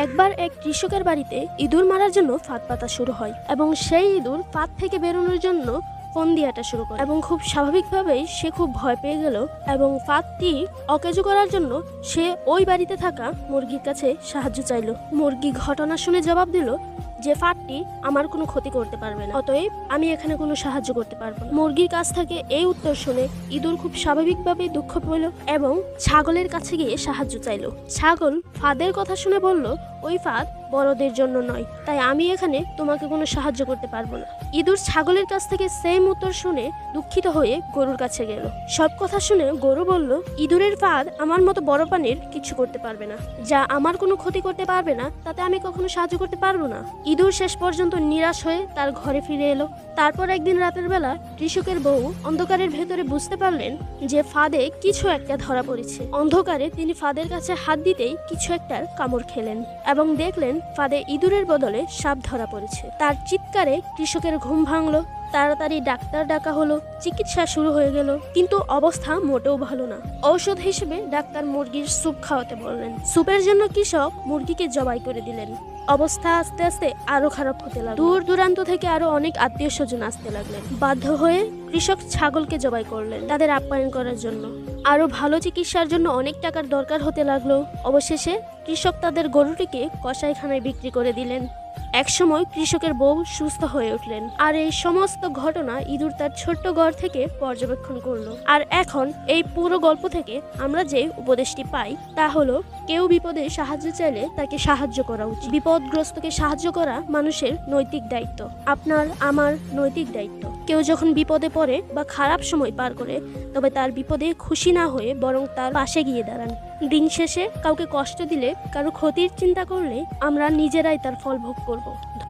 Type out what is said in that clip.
একবার এক কৃষকের বাড়িতে ইঁদুর মারার জন্য ফাঁদ পাতা শুরু হয় এবং সেই ইঁদুর ফাঁদ থেকে বেরোনোর জন্য ফোন দিয়াটা শুরু করে এবং খুব স্বাভাবিকভাবেই সে খুব ভয় পেয়ে গেল এবং ফাঁদটি অকেজো করার জন্য সে ওই বাড়িতে থাকা মুরগির কাছে সাহায্য চাইল। মুরগি ঘটনা শুনে জবাব দিল যে ফাঁদটি আমার কোনো ক্ষতি করতে পারবে না। অতএব আমি এখানে কোনো সাহায্য করতে পারব না। মুরগির কাছ থেকে এই উত্তর শুনে ইঁদুর খুব স্বাভাবিকভাবে দুঃখ পেল এবং ছাগলের কাছে গিয়ে সাহায্য চাইলো। ছাগল ফাঁদের কথা শুনে বলল, ওই ফাঁদ বড়দের জন্য নয়, তাই আমি এখানে তোমাকে কোনো সাহায্য করতে পারব না। ইঁদুর ছাগলের কাছ থেকে সেম উত্তর শুনে দুঃখিত হয়ে গরুর কাছে গেল। সব কথা শুনে গরু বলল, ইঁদুরের ফাঁদ আমার মতো বড় প্রাণীর কিছু করতে পারবে না। যা আমার কোনো ক্ষতি করতে পারবে না, তাতে আমি কখনো সাহায্য করতে পারব না। ইঁদুর শেষ পর্যন্ত নিরাশ হয়ে তার ঘরে ফিরে এলো। তারপর একদিন রাতের বেলা কৃষকের বউ অন্ধকারের ভেতরে বুঝতে পারলেন যে ফাঁদে কিছু একটা ধরা পড়েছে। অন্ধকারে তিনি ফাঁদের কাছে হাত দিতেই কিছু একটার কামড় খেলেন এবং দেখলেন ফাঁদে ইঁদুরের বদলে সাপ ধরা পড়েছে। তার চিৎকারে কৃষকের ঘুম ভাঙলো, তাড়াতাড়ি ডাক্তার ডাকা হলো, চিকিৎসা শুরু হয়ে গেল, কিন্তু অবস্থা মোটেও ভালো না। ঔষধ হিসেবে ডাক্তার মুরগির স্যুপ খাওয়াতে বললেন। স্যুপের জন্য কৃষক মুরগিকে জবাই করে দিলেন। অবস্থা আস্তে আস্তে আরও খারাপ হতে লাগল। দূর দূরান্ত থেকে আরও অনেক আত্মীয় স্বজন আসতে লাগলেন। বাধ্য হয়ে কৃষক ছাগলকে জবাই করলেন তাদের আপ্যায়ন করার জন্য। আরও ভালো চিকিৎসার জন্য অনেক টাকার দরকার হতে লাগল। অবশেষে কৃষক তাদের গরুটিকে কষাইখানায় বিক্রি করে দিলেন। একসময় কৃষকের বউ সুস্থ হয়ে উঠলেন আর এই সমস্ত ঘটনা ইঁদুর তার ছোট্ট ঘর থেকে পর্যবেক্ষণ করল। আর এখন এই পুরো গল্প থেকে আমরা যে উপদেশটি পাই তা হলো, কেউ বিপদে সাহায্য চাইলে তাকে সাহায্য করা উচিত। বিপদগ্রস্তকে সাহায্য করা মানুষের নৈতিক দায়িত্ব। আপনার, আমার নৈতিক দায়িত্ব। কেউ যখন বিপদে পড়ে বা খারাপ সময় পার করে, তবে তার বিপদে খুশি না হয়ে বরং তার পাশে গিয়ে দাঁড়ান। দিন শেষে কাউকে কষ্ট দিলে, কারও ক্ষতির চিন্তা করলে আমরা নিজেরাই তার ফল ভোগ করব।